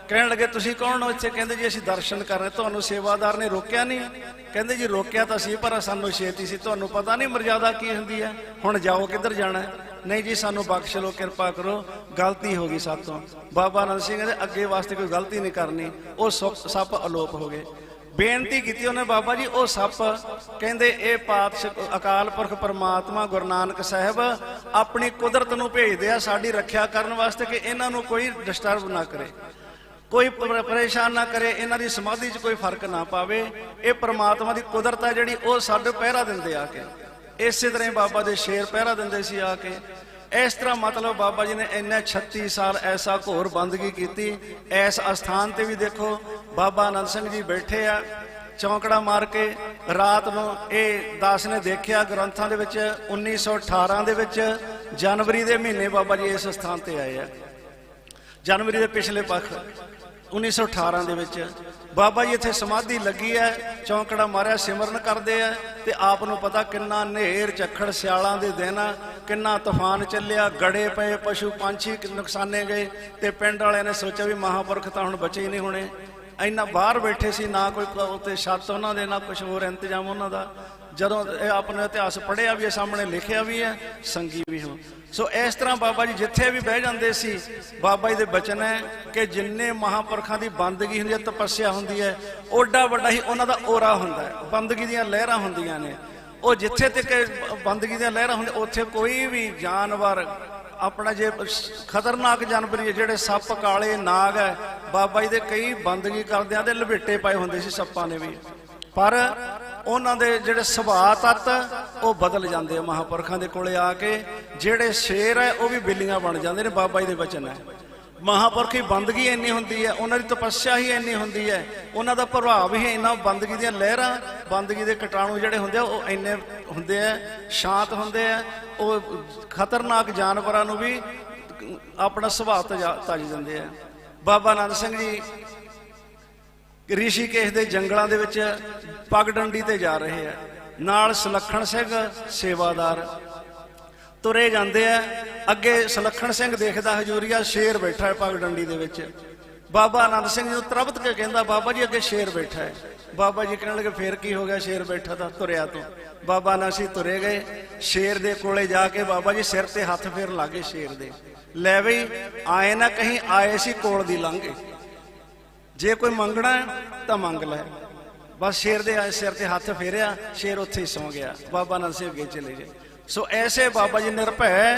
ਕਹਿਣ ਲੱਗੇ, ਤੁਸੀਂ ਕੌਣ ਹੋ? ਇੱਥੇ ਕਹਿੰਦੇ ਜੀ, ਅਸੀਂ ਦਰਸ਼ਨ ਕਰ ਰਹੇ, ਤੁਹਾਨੂੰ ਸੇਵਾਦਾਰ ਨੇ ਰੋਕਿਆ ਨਹੀਂ। ਕਹਿੰਦੇ ਜੀ, ਰੋਕਿਆ ਤਾਂ ਸੀ, ਪਰ ਸਾਨੂੰ ਛੇਤੀ ਸੀ। ਤੁਹਾਨੂੰ ਪਤਾ ਨਹੀਂ ਮਰਜ਼ਾਦਾ ਕੀ ਹੁੰਦੀ ਹੈ। ਹੁਣ ਜਾਓ, ਕਿੱਧਰ ਜਾਣਾ ਨਹੀਂ ਜੀ, ਸਾਨੂੰ ਬਖਸ਼ ਲਓ, ਕਿਰਪਾ ਕਰੋ। ਗਲਤੀ ਹੋ ਗਈ ਸਾਤੋਂ। ਬਾਬਾ ਅਨੰਦ ਸਿੰਘ ਦੇ ਅੱਗੇ ਵਾਸਤੇ ਕੋਈ ਗਲਤੀ ਨਹੀਂ ਕਰਨੀ। ਉਹ ਸੱਪ ਅਲੋਪ ਹੋ ਗਏ। ਬੇਨਤੀ ਕੀਤੀ ਉਹਨੇ ਬਾਬਾ ਜੀ, ਉਹ ਸੱਪ ਕਹਿੰਦੇ, ਇਹ ਪਾਤਸ਼ਾਹ, ਅਕਾਲ ਪੁਰਖ ਪਰਮਾਤਮਾ ਗੁਰੂ ਨਾਨਕ ਸਾਹਿਬ ਆਪਣੀ ਕੁਦਰਤ ਨੂੰ ਭੇਜਦੇ ਆ, ਸਾਡੀ ਰੱਖਿਆ ਕਰਨ ਵਾਸਤੇ ਕਿ ਇਹਨਾਂ ਨੂੰ ਕੋਈ ਡਿਸਟਰਬ ਨਾ ਕਰੇ। ਕੋਈ ਪ- ਪਰੇਸ਼ਾਨ ਨਾ ਕਰੇ, ਇਹਨਾਂ ਦੀ ਸਮਾਧੀ 'ਚ ਕੋਈ ਫ਼ਰਕ ਨਾ ਪਾਵੇ। ਇਹ ਪਰਮਾਤਮਾ ਦੀ ਕੁਦਰਤ ਹੈ ਜਿਹੜੀ, ਉਹ ਸਾਡੇ ਪਹਿਰਾ ਦਿੰਦੇ ਆ ਕੇ। ਇਸੇ ਤਰ੍ਹਾਂ ਹੀ ਬਾਬਾ ਦੇ ਸ਼ੇਰ ਪਹਿਰਾ ਦਿੰਦੇ ਸੀ ਆ ਕੇ। ਇਸ ਤਰ੍ਹਾਂ ਮਤਲਬ ਬਾਬਾ ਜੀ ਨੇ ਇੰਨੇ 36 ਸਾਲ ਐਸਾ ਘੋਰ ਬੰਦਗੀ ਕੀਤੀ। ਇਸ ਅਸਥਾਨ ਤੇ ਵੀ ਦੇਖੋ, ਬਾਬਾ ਅਨੰਦ ਸਿੰਘ ਜੀ ਬੈਠੇ ਆ, ਚੌਂਕੜਾ ਮਾਰ ਕੇ। ਰਾਤ ਨੂੰ ਇਹ ਦਾਸ ਨੇ ਦੇਖਿਆ ਗ੍ਰੰਥਾਂ ਦੇ ਵਿੱਚ 1918 ਦੇ ਵਿੱਚ, ਜਨਵਰੀ ਦੇ ਮਹੀਨੇ ਬਾਬਾ ਜੀ ਇਸ ਸਥਾਨ ਤੇ ਆਏ ਆ। ਜਨਵਰੀ ਦੇ ਪਿਛਲੇ ਪੱਖ। 1918 ਦੇ ਵਿੱਚ ਬਾਬਾ ਜੀ ਇੱਥੇ ਸਮਾਧੀ ਲੱਗੀ ਹੈ ਚੌਂਕੜਾ ਮਾਰਿਆ ਸਿਮਰਨ ਕਰਦੇ ਆ ਤੇ ਆਪ ਨੂੰ ਪਤਾ ਕਿੰਨਾ ਨੇਰ ਚੱਖੜ ਸਿਆਲਾਂ ਦੇ ਦਿਨ ਆ, ਕਿੰਨਾ ਤੂਫਾਨ ਚੱਲਿਆ ਗੜੇ ਪਏ ਪਸ਼ੂ ਪੰਛੀ ਨੁਕਸਾਨੇ ਗਏ ਤੇ ਪਿੰਡ ਵਾਲਿਆਂ ਨੇ ਸੋਚਿਆ ਵੀ ਮਹਾਪੁਰਖ ਤਾਂ ਹੁਣ ਬਚੇ ਹੀ ਨਹੀਂ ਹੋਣੇ। ਇੰਨਾ ਬਾਹਰ ਬੈਠੇ ਸੀ ਨਾ ਕੋਈ ਕ- ਉੱਤੇ ਛੱਤ ਉਹਨਾਂ ਦੇ ਨਾ ਕੁਝ ਹੋਰ ਇੰਤਜ਼ਾਮ ਉਹਨਾਂ ਦਾ। ਜਦੋਂ ਇਹ ਆਪਣੇ ਇਤਿਹਾਸ ਪੜ੍ਹਿਆ ਵੀ ਹੈ ਸਾਹਮਣੇ ਲਿਖਿਆ ਵੀ ਹੈ ਸੰਗੀ ਵੀ ਹੋ। ਸੋ ਇਸ ਤਰ੍ਹਾਂ ਬਾਬਾ ਜੀ ਜਿੱਥੇ ਵੀ ਬਹਿ ਜਾਂਦੇ ਸੀ ਬਾਬਾ ਜੀ ਦੇ ਬਚਨ ਹੈ ਕਿ ਜਿੰਨੇ ਮਹਾਪੁਰਖਾਂ ਦੀ ਬੰਦਗੀ ਹੁੰਦੀ ਹੈ ਤਪੱਸਿਆ ਹੁੰਦੀ ਹੈ ਓਡਾ ਵੱਡਾ ਹੀ ਉਹਨਾਂ ਦਾ ਓਰਾ ਹੁੰਦਾ ਹੈ। ਬੰਦਗੀ ਦੀਆਂ ਲਹਿਰਾਂ ਹੁੰਦੀਆਂ ਨੇ। ਉਹ ਜਿੱਥੇ ਤੱਕ ਬੰਦਗੀ ਦੀਆਂ ਲਹਿਰਾਂ ਹੁੰਦੀਆਂ ਉੱਥੇ ਕੋਈ ਵੀ ਜਾਨਵਰ ਆਪਣਾ ਜੇ ਖਤਰਨਾਕ ਜਾਨਵਰ ਹੀ ਹੈ, ਜਿਹੜੇ ਸੱਪ ਕਾਲੇ ਨਾਗ ਹੈ ਬਾਬਾ ਜੀ ਦੇ ਕਈ ਬੰਦਗੀ ਕਰਦਿਆਂ ਦੇ ਲਪੇਟੇ ਪਾਏ ਹੁੰਦੇ ਸੀ ਸੱਪਾਂ ਨੇ ਵੀ। ਪਰ ਉਹਨਾਂ ਦੇ ਜਿਹੜੇ ਸੁਭਾਅ ਤੱਤ, ਉਹ ਬਦਲ ਜਾਂਦੇ ਆ ਮਹਾਪੁਰਖਾਂ ਦੇ ਕੋਲੇ ਆ ਕੇ। ਜਿਹੜੇ ਸ਼ੇਰ ਹੈ, ਉਹ ਵੀ ਬਿੱਲੀਆਂ ਬਣ ਜਾਂਦੇ ਨੇ, ਬਾਬਾ ਜੀ ਦੇ ਬਚਨ ਹੈ। ਮਹਾਪੁਰਖੀ ਬੰਦਗੀ ਇੰਨੀ ਹੁੰਦੀ ਹੈ, ਉਹਨਾਂ ਦੀ ਤਪੱਸਿਆ ਹੀ ਇੰਨੀ ਹੁੰਦੀ ਹੈ। ਉਹਨਾਂ ਦਾ ਪ੍ਰਭਾਵ ਹੀ ਇੰਨਾ ਬੰਦਗੀ ਦੀਆਂ ਲਹਿਰਾਂ, ਬੰਦਗੀ ਦੇ ਕੀਟਾਣੂ ਜਿਹੜੇ ਹੁੰਦੇ ਆ, ਉਹ ਇੰਨੇ ਹੁੰਦੇ ਆ, ਸ਼ਾਂਤ ਹੁੰਦੇ ਆ। ਉਹ ਖਤਰਨਾਕ ਜਾਨਵਰਾਂ ਨੂੰ ਵੀ ਆਪਣਾ ਸੁਭਾਅ ਤਜਾ- ਤਜ ਦਿੰਦੇ ਆ। ਬਾਬਾ ਆਨੰਦ ਸਿੰਘ ਜੀ ਰਿਸ਼ੀਕੇਸ਼ ਦੇ ਜੰਗਲਾਂ ਦੇ ਵਿੱਚ ਪਗਡੰਡੀ ਤੇ ਜਾ ਰਹੇ ਆ। ਨਾਲ ਸੁਲੱਖਣ ਸਿੰਘ ਸੇਵਾਦਾਰ ਤੁਰੇ ਜਾਂਦੇ ਆ। ਅੱਗੇ ਸੁਲੱਖਣ ਸਿੰਘ ਦੇਖਦਾ ਹਜੂਰੀਆ ਸ਼ੇਰ ਬੈਠਾ ਹੈ ਪਗਡੰਡੀ ਦੇ ਵਿੱਚ। ਬਾਬਾ ਆਨੰਦ ਸਿੰਘ ਨੂੰ ਤਰਬਤ ਕੇ ਕਹਿੰਦਾ, ਬਾਬਾ ਜੀ, ਅੱਗੇ ਸ਼ੇਰ ਬੈਠਾ ਹੈ। ਬਾਬਾ ਜੀ ਕਹਿਣ ਲੱਗੇ, ਫੇਰ ਕੀ ਹੋ ਗਿਆ? ਸ਼ੇਰ ਬੈਠਾ ਤਾਂ ਤੁਰਿਆ ਤੋਂ। ਬਾਬਾ ਆਨੰਦ ਸਿੰਘ ਤੁਰੇ ਗਏ। ਸ਼ੇਰ ਦੇ ਕੋਲੇ ਜਾ ਕੇ ਬਾਬਾ ਜੀ ਸਿਰ ਤੇ ਹੱਥ ਫੇਰ ਲਾਗੇ ਸ਼ੇਰ ਦੇ। ਲੈ ਬਈ, ਆਏ ਨਾ ਕਹੀਂ, ਆਏ ਸੀ ਕੋਲ ਦੀ ਲੰਘੇ ਜੇ ਕੋਈ ਮੰਗਣਾ ਤਾਂ ਮੰਗ ਲੈ। ਬਸ ਸ਼ੇਰ ਦੇ ਆਏ, ਸਿਰ ਤੇ ਹੱਥ ਫੇਰਿਆ, ਸ਼ੇਰ ਉੱਥੇ ਹੀ ਸੌ ਗਿਆ। ਬਾਬਾ ਨਾਨਕ ਸਿੰਘ ਅੱਗੇ ਚਲੇ ਗਏ। ਸੋ ਐਸੇ ਬਾਬਾ ਜੀ ਨਿਰਭੈ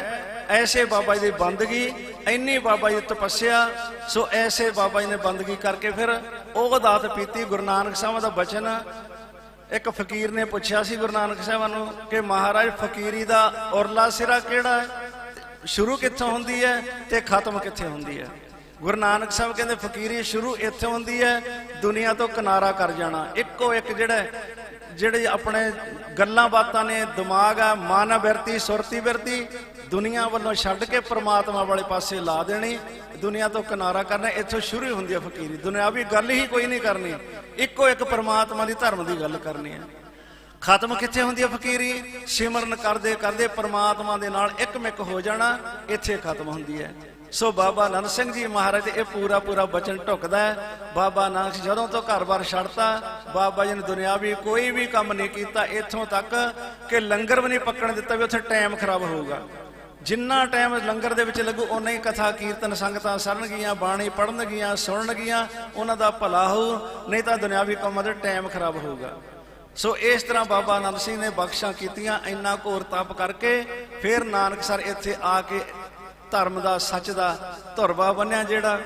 ਐਸੇ ਬਾਬਾ ਜੀ ਦੀ ਬੰਦਗੀ, ਇੰਨੀ ਬਾਬਾ ਜੀ ਦੀ ਤਪੱਸਿਆ, ਸੋ ਐਸੇ ਬਾਬਾ ਜੀ ਨੇ ਬੰਦਗੀ ਕਰਕੇ ਫਿਰ ਉਹ ਦਾਤ ਪੀਤੀ ਗੁਰੂ ਨਾਨਕ ਸਾਹਿਬ ਦਾ ਬਚਨ। ਇੱਕ ਫਕੀਰ ਨੇ ਪੁੱਛਿਆ ਸੀ ਗੁਰੂ ਨਾਨਕ ਸਾਹਿਬ ਨੂੰ ਕਿ ਮਹਾਰਾਜ, ਫਕੀਰੀ ਦਾ ਔਰਲਾ ਸਿਰਾ ਕਿਹੜਾ ਹੈ? ਸ਼ੁਰੂ ਕਿੱਥੋਂ ਹੁੰਦੀ ਹੈ ਤੇ ਖਤਮ ਕਿੱਥੇ ਹੁੰਦੀ ਹੈ? ਗੁਰੂ ਨਾਨਕ ਸਾਹਿਬ ਕਹਿੰਦੇ ਫਕੀਰੀ ਸ਼ੁਰੂ ਇੱਥੇ ਹੁੰਦੀ ਹੈ ਦੁਨੀਆ ਤੋਂ ਕਿਨਾਰਾ ਕਰ ਜਾਣਾ। ਇੱਕੋ ਇੱਕ ਜਿਹੜਾ ਜਿਹੜੇ ਆਪਣੇ ਗੱਲਾਂ ਬਾਤਾਂ ਨੇ ਦਿਮਾਗ ਆ ਮਨ ਆ, ਬਿਰਤੀ ਸੁਰਤੀ ਬਿਰਤੀ ਦੁਨੀਆ ਵੱਲੋਂ ਛੱਡ ਕੇ ਪ੍ਰਮਾਤਮਾ ਵਾਲੇ ਪਾਸੇ ਲਾ ਦੇਣੀ ਦੁਨੀਆ ਤੋਂ ਕਿਨਾਰਾ ਕਰਨਾ ਇੱਥੋਂ ਸ਼ੁਰੂ ਹੀ ਹੁੰਦੀ ਹੈ ਫਕੀਰੀ। ਦੁਨਿਆਵੀ ਗੱਲ ਹੀ ਕੋਈ ਨਹੀਂ ਕਰਨੀ ਇੱਕੋ ਇੱਕ ਪ੍ਰਮਾਤਮਾ ਦੀ ਧਰਮ ਦੀ ਗੱਲ ਕਰਨੀ ਹੈ। ਖਤਮ ਕਿੱਥੇ ਹੁੰਦੀ ਹੈ ਫਕੀਰੀ? ਸਿਮਰਨ ਕਰਦੇ ਕਰਦੇ ਪ੍ਰਮਾਤਮਾ ਦੇ ਨਾਲ ਇੱਕਮਿਕ ਹੋ ਜਾਣਾ ਇੱਥੇ ਖਤਮ ਹੁੰਦੀ ਹੈ। ਸੋ ਬਾਬਾ ਆਨੰਦ ਸਿੰਘ ਜੀ ਮਹਾਰਾਜ, ਇਹ ਪੂਰਾ ਪੂਰਾ ਬਚਨ ਢੁਕਦਾ ਹੈ। ਬਾਬਾ ਨਾਨਕ ਜਦੋਂ ਤੋਂ ਘਰ-ਬਾਰ ਛੱਡਤਾ, ਬਾਬਾ ਜੀ ਨੇ ਦੁਨਿਆਵੀ ਕੋਈ ਵੀ ਕੰਮ ਨਹੀਂ ਕੀਤਾ, ਇੱਥੋਂ ਤੱਕ ਕਿ ਲੰਗਰ ਵੀ ਨਹੀਂ ਪੱਕਣ ਦਿੱਤਾ ਵੀ ਉੱਥੇ ਟਾਈਮ ਖਰਾਬ ਹੋਊਗਾ। ਜਿੰਨਾ ਟਾਈਮ ਲੰਗਰ ਦੇ ਵਿੱਚ ਲੱਗੂ ਉਨਾ ਹੀ ਕਥਾ ਕੀਰਤਨ ਸੰਗਤਾਂ ਸਰਨਗੀਆਂ ਬਾਣੀ ਪੜਨਗੀਆਂ ਸੁਣਨਗੀਆਂ, ਉਹਨਾਂ ਦਾ ਭਲਾ ਹੋਊ, ਨਹੀਂ ਤਾਂ ਦੁਨਿਆਵੀ ਕੰਮਾਂ ਦੇ ਟਾਈਮ ਖਰਾਬ ਹੋਊਗਾ। ਸੋ ਇਸ ਤਰ੍ਹਾਂ ਬਾਬਾ ਆਨੰਦ ਸਿੰਘ ਨੇ ਬਖਸ਼ਾਂ ਕੀਤੀਆਂ, ਇੰਨਾ ਘੋਰ ਤਪ ਕਰਕੇ, ਫਿਰ ਨਾਨਕ ਸਰ ਇੱਥੇ ਆ ਕੇ ਧਰਮ ਦਾ, ਸੱਚ ਦਾ ਧੁਰਵਾ ਬੰਨਿਆ ਜਿਹੜਾ।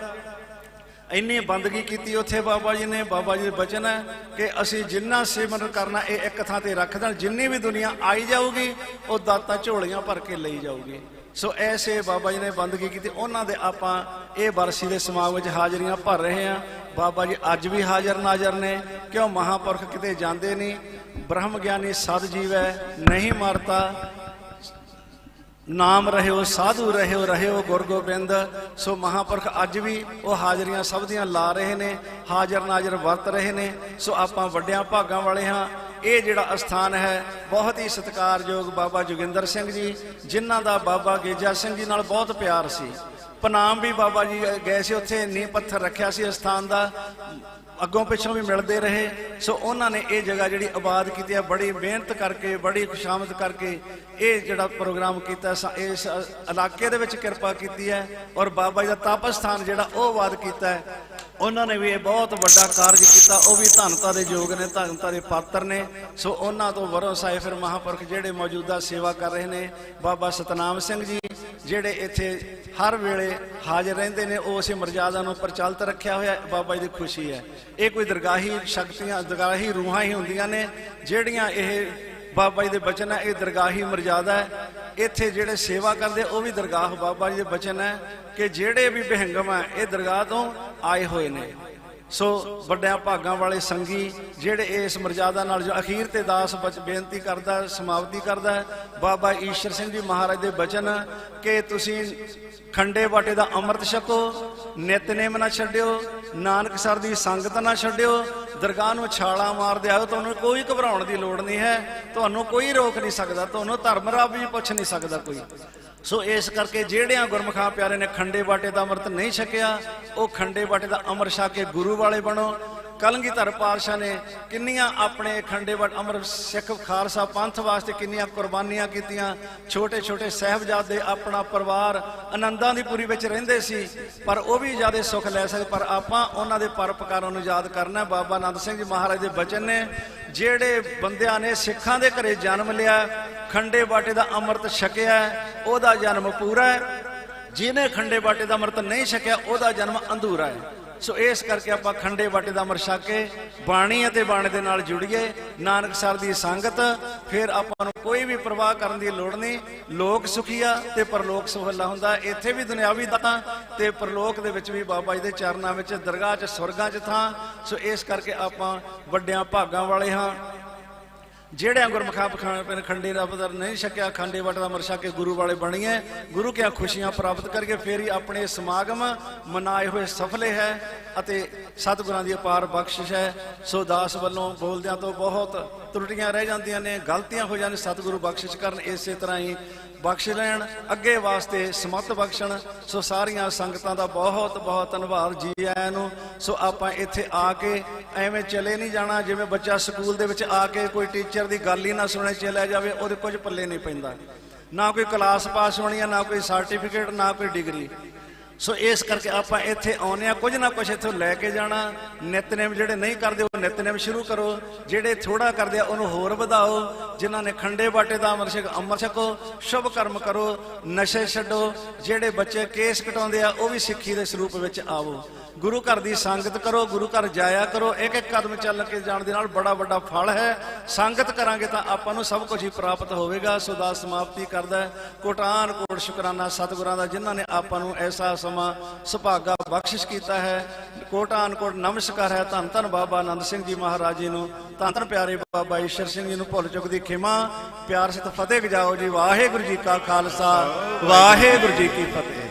ਇੰਨੀ ਬੰਦਗੀ ਕੀਤੀ ਉੱਥੇ ਬਾਬਾ ਜੀ ਨੇ, ਬਾਬਾ ਜੀ ਦੇ ਬਚਨ ਹੈ ਕਿ ਅਸੀਂ ਜਿੰਨਾ ਸਿਮਰਨ ਕਰਨਾ, ਇਹ ਇੱਕ ਥਾਂ ਤੇ ਰੱਖ ਦੇਣ। ਜਿੰਨੀ ਵੀ ਦੁਨੀਆ ਆਈ ਜਾਊਗੀ, ਉਹ ਦਾਤਾ ਝੋਲੀਆਂ ਭਰ ਕੇ ਲਈ ਜਾਊਗੀ। ਸੋ ਐਸੇ ਬਾਬਾ ਜੀ ਨੇ ਬੰਦਗੀ ਕੀਤੀ। ਉਹਨਾਂ ਦੇ ਆਪਾਂ ਇਹ ਬਰਸੀ ਦੇ ਸਮਾਗਮ ਵਿੱਚ ਹਾਜ਼ਰੀਆਂ ਭਰ ਰਹੇ ਹਾਂ। ਬਾਬਾ ਜੀ ਅੱਜ ਵੀ ਹਾਜ਼ਰ ਨਾਜ਼ਰ ਨੇ। ਕਿਉਂ ਮਹਾਪੁਰਖ ਕਿਤੇ ਜਾਂਦੇ ਨਹੀਂ? ਬ੍ਰਹਮ ਗਿਆਨੀ ਸਦ ਜੀਵ ਹੈ ਨਹੀਂ ਮਰਤਾ। ਨਾਮ ਰਹਿਓ, ਸਾਧੂ ਰਹਿਓ ਰਹਿਓ ਗੁਰ ਗੋਬਿੰਦ। ਸੋ ਮਹਾਪੁਰਖ ਅੱਜ ਵੀ ਉਹ ਹਾਜ਼ਰੀਆਂ ਸਭ ਦੀਆਂ ਲਾ ਰਹੇ ਨੇ, ਹਾਜ਼ਰ ਨਾਜ਼ਰ ਵਰਤ ਰਹੇ ਨੇ। ਸੋ ਆਪਾਂ ਵੱਡਿਆਂ ਭਾਗਾਂ ਵਾਲੇ ਹਾਂ। ਇਹ ਜਿਹੜਾ ਅਸਥਾਨ ਹੈ, ਬਹੁਤ ਹੀ ਸਤਿਕਾਰਯੋਗ ਬਾਬਾ ਜੋਗਿੰਦਰ ਸਿੰਘ ਜੀ, ਜਿਨ੍ਹਾਂ ਦਾ ਬਾਬਾ ਗੇਜਾ ਸਿੰਘ ਜੀ ਨਾਲ ਬਹੁਤ ਪਿਆਰ ਸੀ। ਪਨਾਮ ਵੀ ਬਾਬਾ ਜੀ ਗਏ ਸੀ ਉੱਥੇ, ਨੀਂਹ ਪੱਥਰ ਰੱਖਿਆ ਸੀ ਅਸਥਾਨ ਦਾ। ਅੱਗੋਂ ਪਿੱਛੋਂ ਵੀ ਮਿਲਦੇ ਰਹੇ। ਸੋ ਉਹਨਾਂ ਨੇ ਇਹ ਜਗ੍ਹਾ ਜਿਹੜੀ ਆਬਾਦ ਕੀਤੀ ਹੈ, ਬੜੀ ਮਿਹਨਤ ਕਰਕੇ, ਬੜੀ ਖੁਸ਼ਾਮਦ ਕਰਕੇ ਇਹ ਜਿਹੜਾ ਪ੍ਰੋਗਰਾਮ ਕੀਤਾ ਸ- ਇਸ ਇਲਾਕੇ ਦੇ ਵਿੱਚ ਕਿਰਪਾ ਕੀਤੀ ਹੈ ਔਰ ਬਾਬਾ ਜੀ ਦਾ ਤਪ ਸਥਾਨ ਜਿਹੜਾ ਉਹ ਆਬਾਦ ਕੀਤਾ ਹੈ। ਉਹਨਾਂ ਨੇ ਵੀ ਇਹ ਬਹੁਤ ਵੱਡਾ ਕਾਰਜ ਕੀਤਾ। ਉਹ ਵੀ ਧੰਨਤਾ ਦੇ ਯੋਗ ਨੇ, ਧੰਨਤਾ ਦੇ ਪਾਤਰ ਨੇ। ਸੋ ਉਹਨਾਂ ਤੋਂ ਵਰੋਂ ਸਾਹਿਬ ਫਿਰ ਮਹਾਂਪੁਰਖ ਜਿਹੜੇ ਮੌਜੂਦਾ ਸੇਵਾ ਕਰ ਰਹੇ ਨੇ, ਬਾਬਾ ਸਤਨਾਮ ਸਿੰਘ ਜੀ, ਜਿਹੜੇ ਇੱਥੇ ਹਰ ਵੇਲੇ ਹਾਜ਼ਰ ਰਹਿੰਦੇ ਨੇ, ਉਹ ਅਸੀਂ ਮਰਜ਼ਾਦਾ ਨੂੰ ਪ੍ਰਚਲਿਤ ਰੱਖਿਆ ਹੋਇਆ, ਬਾਬਾ ਜੀ ਦੀ ਖੁਸ਼ੀ ਹੈ। ਇਹ ਕੋਈ ਦਰਗਾਹੀ ਸ਼ਕਤੀਆਂ, ਦਰਗਾਹੀ ਰੂਹਾਂ ਹੀ ਹੁੰਦੀਆਂ ਨੇ, ਜਿਹੜੀਆਂ ਇਹ ਬਾਬਾ ਜੀ ਦੇ ਬਚਨ ਹੈ, ਇਹ ਦਰਗਾਹੀ ਮਰਜ਼ਾਦਾ ਹੈ। ਇੱਥੇ ਜਿਹੜੇ ਸੇਵਾ ਕਰਦੇ, ਉਹ ਵੀ ਦਰਗਾਹ ਬਾਬਾ ਜੀ ਦੇ ਬਚਨ ਹੈ ਕਿ ਜਿਹੜੇ ਵੀ ਬਹਿੰਗਮ ਹੈ, ਇਹ ਦਰਗਾਹ ਤੋਂ ਆਏ ਹੋਏ ਨੇ। ਸੋ ਵੱਡਿਆਂ ਭਾਗਾਂ ਵਾਲੇ ਸੰਗੀ ਜਿਹੜੇ ਇਸ ਮਰਜ਼ਾਦਾ ਨਾਲ ਜੋ ਅਖੀਰ ਤੇ ਦਾਸ ਬਚ ਬੇਨਤੀ ਕਰਦਾ, ਸਮਾਪਤੀ ਕਰਦਾ ਬਾਬਾ ਈਸ਼ਰ ਸਿੰਘ ਜੀ ਮਹਾਰਾਜ ਦੇ ਬਚਨ, ਕਿ ਤੁਸੀਂ ਖੰਡੇ ਬਾਟੇ ਦਾ ਅੰਮ੍ਰਿਤ ਛਕੋ ਨਿਤਨੇਮ ਨਾ ਛੱਡਿਓ, ਨਾਨਕ ਸਰ ਦੀ ਸੰਗਤ ਨਾ ਛੱਡਿਓ, ਦਰਗਾਹ ਨੂੰ ਛਾਲਾ ਮਾਰਦੇ ਆਓ ਤੁਹਾਨੂੰ ਕੋਈ ਘਬਰਾਉਣ ਦੀ ਲੋੜ ਨਹੀਂ ਹੈ, ਤੁਹਾਨੂੰ ਕੋਈ ਰੋਕ ਨਹੀਂ ਸਕਦਾ, ਤੁਹਾਨੂੰ ਧਰਮ ਰੱਬ ਵੀ ਪੁੱਛ ਨਹੀਂ ਸਕਦਾ ਕੋਈ। ਸੋ ਇਸ ਕਰਕੇ ਜਿਹੜਿਆਂ ਗੁਰਮਖਾਂ ਪਿਆਰੇ ਨੇ ਖੰਡੇ ਬਾਟੇ ਦਾ ਅੰਮ੍ਰਿਤ ਨਹੀਂ ਛਕਿਆ, ਉਹ ਖੰਡੇ ਬਾਟੇ ਦਾ ਅੰਮ੍ਰਿਤ ਛਕ ਕੇ ਗੁਰੂ ਵਾਲੇ ਬਣੋ। ਕਲਗੀਧਰ ਪਾਤਸ਼ਾਹ ਨੇ ਕਿੰਨੀਆਂ ਆਪਣੇ ਖੰਡੇ ਬਾਟ ਅੰਮ੍ਰਿਤ ਸਿੱਖ ਖਾਲਸਾ ਪੰਥ ਵਾਸਤੇ ਕਿੰਨੀਆਂ ਕੁਰਬਾਨੀਆਂ ਕੀਤੀਆਂ। ਛੋਟੇ ਛੋਟੇ ਸਹਿਬਜ਼ਾਦੇ ਆਪਣਾ ਪਰਿਵਾਰ ਆਨੰਦਾਂ ਦੀ ਪੂਰੀ ਵਿੱਚ ਰਹਿੰਦੇ ਸੀ, ਪਰ ਉਹ ਵੀ ਜ਼ਿਆਦਾ ਸੁੱਖ ਲੈ ਸਕਦੇ। ਪਰ ਆਪਾਂ ਉਹਨਾਂ ਦੇ ਪਰਪਕਾਰਾਂ ਨੂੰ ਯਾਦ ਕਰਨਾ ਬਾਬਾ ਆਨੰਦ ਸਿੰਘ ਜੀ ਮਹਾਰਾਜ ਦੇ ਬਚਨ ਨੇ, ਜਿਹੜੇ ਬੰਦਿਆਂ ਨੇ ਸਿੱਖਾਂ ਦੇ ਘਰੇ ਜਨਮ ਲਿਆ ਖੰਡੇ ਬਾਟੇ ਦਾ ਅੰਮ੍ਰਿਤ ਛਕਿਆ, ਉਹਦਾ ਜਨਮ ਪੂਰਾ ਹੈ। ਜਿਹਨੇ ਖੰਡੇ ਬਾਟੇ ਦਾ ਅੰਮ੍ਰਿਤ ਨਹੀਂ ਛਕਿਆ, ਉਹਦਾ ਜਨਮ ਅਧੂਰਾ ਹੈ। ਸੋ ਇਸ ਕਰਕੇ ਆਪਾਂ ਖੰਡੇ ਵਾਟੇ ਦਾ ਅੰਮ੍ਰਿਤ ਛਕ ਕੇ ਬਾਣੀ ਅਤੇ ਬਾਣੀ ਦੇ ਨਾਲ ਜੁੜੀਏ। ਨਾਨਕ ਸਰ ਦੀ ਸੰਗਤ, ਫਿਰ ਆਪਾਂ ਨੂੰ ਕੋਈ ਵੀ ਪ੍ਰਵਾਹ ਕਰਨ ਦੀ ਲੋੜ ਨਹੀਂ। ਲੋਕ ਸੁਖੀਆ ਤੇ ਪਰਲੋਕ ਸੁਹੱਲਾ ਹੁੰਦਾ। ਇੱਥੇ ਵੀ ਦੁਨਿਆਵੀ ਦਾਤਾਂ ਤੇ ਪਰਲੋਕ ਦੇ ਵਿੱਚ ਵੀ ਬਾਬਾ ਜੀ ਦੇ ਚਰਨਾਂ ਵਿੱਚ, ਦਰਗਾਹ 'ਚ, ਸੁਰਗਾਂ 'ਚ ਥਾਂ। ਸੋ ਇਸ ਕਰਕੇ ਆਪਾਂ ਵੱਡਿਆਂ ਭਾਗਾਂ ਵਾਲੇ ਹਾਂ। ਜਿਹੜੇ ਗੁਰਮਖਾ ਪਖਾਣ ਖੰਡੇ ਰੱਬ ਦਾ ਨਹੀਂ ਛਕਿਆ, ਖੰਡੇ ਵਟ ਦਾ ਮਰਸ਼ਾ ਕੇ ਗੁਰੂ ਵਾਲੇ ਬਣੀਏ ਗੁਰੂ ਕਿਆ ਖੁਸ਼ੀਆਂ ਪ੍ਰਾਪਤ ਕਰਕੇ ਫੇਰ ਹੀ ਆਪਣੇ ਸਮਾਗਮ ਮਨਾਏ ਹੋਏ ਸਫਲੇ ਹੈ ਅਤੇ ਸਤਿਗੁਰਾਂ ਦੀ ਅਪਾਰ ਬਖਸ਼ਿਸ਼ ਹੈ। ਸੋ ਦਾਸ ਵੱਲੋਂ ਬੋਲਦਿਆਂ ਤੋਂ ਬਹੁਤ ਤਰੁੱਟੀਆਂ ਰਹਿ ਜਾਂਦੀਆਂ ਨੇ, ਗਲਤੀਆਂ ਹੋ ਜਾਂਦੀਆਂ ਸਤਿਗੁਰੂ ਬਖਸ਼ਿਸ਼ ਕਰਨ, ਇਸੇ ਤਰ੍ਹਾਂ ਹੀ ਬਖਸ਼ ਲੈਣ, ਅੱਗੇ ਵਾਸਤੇ ਸਮਤ ਬਖਸ਼ਣ। ਸੋ ਸਾਰੀਆਂ ਸੰਗਤਾਂ ਦਾ ਬਹੁਤ ਬਹੁਤ ਧੰਨਵਾਦ ਜੀ ਆਇਆਂ ਨੂੰ। ਸੋ ਆਪਾਂ ਇੱਥੇ ਆ ਕੇ ਐਵੇਂ ਚਲੇ ਨਹੀਂ ਜਾਣਾ, ਜਿਵੇਂ ਬੱਚਾ ਸਕੂਲ ਦੇ ਵਿੱਚ ਆ ਕੇ ਕੋਈ ਟੀਚਰ ਦੀ ਗੱਲ ਹੀ ਨਾ ਸੁਣੇ, ਚਲਿਆ ਜਾਵੇ, ਉਹਦੇ ਕੁਝ ਪੱਲੇ ਨਹੀਂ ਪੈਂਦਾ। ਨਾ ਕੋਈ ਕਲਾਸ ਪਾਸ ਹੋਣੀ ਹੈ ਨਾ ਕੋਈ ਸਰਟੀਫਿਕੇਟ, ਨਾ ਕੋਈ ਡਿਗਰੀ। ਸੋ ਇਸ ਕਰਕੇ ਆਪਾਂ ਇੱਥੇ ਆਉਨੇ ਆ ਕੁਝ ਨਾ ਕੁਝ ਇੱਥੋਂ ਲੈ ਕੇ ਜਾਣਾ। ਨਿਤਨੇਮ ਜਿਹੜੇ ਨਹੀਂ ਕਰਦੇ, ਉਹ ਨਿਤਨੇਮ ਸ਼ੁਰੂ ਕਰੋ। ਜਿਹੜੇ ਥੋੜਾ ਕਰਦੇ ਆ, ਉਹਨੂੰ ਹੋਰ ਵਧਾਓ। ਜਿਨ੍ਹਾਂ ਨੇ ਖੰਡੇ ਬਾਟੇ ਦਾ ਅਮਰ ਛਕ ਅਮਰ ਛਕੋ, ਸ਼ੁਭ ਕਰਮ ਕਰੋ, ਨਸ਼ੇ ਛੱਡੋ। ਜਿਹੜੇ ਬੱਚੇ ਕੇਸ ਕਟਾਉਂਦੇ ਆ, ਉਹ ਵੀ ਸਿੱਖੀ ਦੇ ਸਰੂਪ ਵਿੱਚ ਆਵੋ। ਗੁਰੂ ਘਰ ਦੀ ਸੰਗਤ ਕਰੋ, ਗੁਰੂ ਘਰ ਜਾਇਆ ਕਰੋ। ਇੱਕ ਇੱਕ ਕਦਮ ਚੱਲ ਕੇ ਜਾਣ ਦੇ ਨਾਲ ਬੜਾ ਵੱਡਾ ਫਲ ਹੈ। ਸੰਗਤ ਕਰਾਂਗੇ ਤਾਂ ਆਪਾਂ ਨੂੰ ਸਭ ਕੁਝ ਹੀ ਪ੍ਰਾਪਤ ਹੋਵੇਗਾ। ਸੋ ਦਾ ਸਮਾਪਤੀ ਕਰਦਾ ਕੋਟਾਨ ਕੋਟ ਸ਼ੁਕਰਾਨਾ ਸਤਿਗੁਰਾਂ ਦਾ, ਜਿਨ੍ਹਾਂ ਨੇ ਆਪਾਂ ਨੂੰ ਐਸਾ ਸਮਾਂ ਸੁਭਾਗਾ ਬਖਸ਼ਿਸ਼ ਕੀਤਾ ਹੈ। ਕੋਟਾਨ ਕੋਟ ਨਮਸਕਾਰ ਹੈ। ਧੰਨ ਧੰਨ ਬਾਬਾ ਆਨੰਦ ਸਿੰਘ ਜੀ ਮਹਾਰਾਜ ਜੀ ਨੂੰ। ਧੰਨ ਧੰਨ ਪਿਆਰੇ ਬਾਬਾ ਈਸ਼ਰ ਸਿੰਘ ਜੀ ਨੂੰ ਭੁੱਲ ਚੁੱਕ ਦੀ ਖਿਮਾ। ਪਿਆਰ ਸਿਤ ਫਤਿਹ ਗਜਾਓ ਜੀ। ਵਾਹਿਗੁਰੂ ਜੀ ਕਾ ਖਾਲਸਾ। ਵਾਹਿਗੁਰੂ ਜੀ ਕੀ ਫਤਿਹ।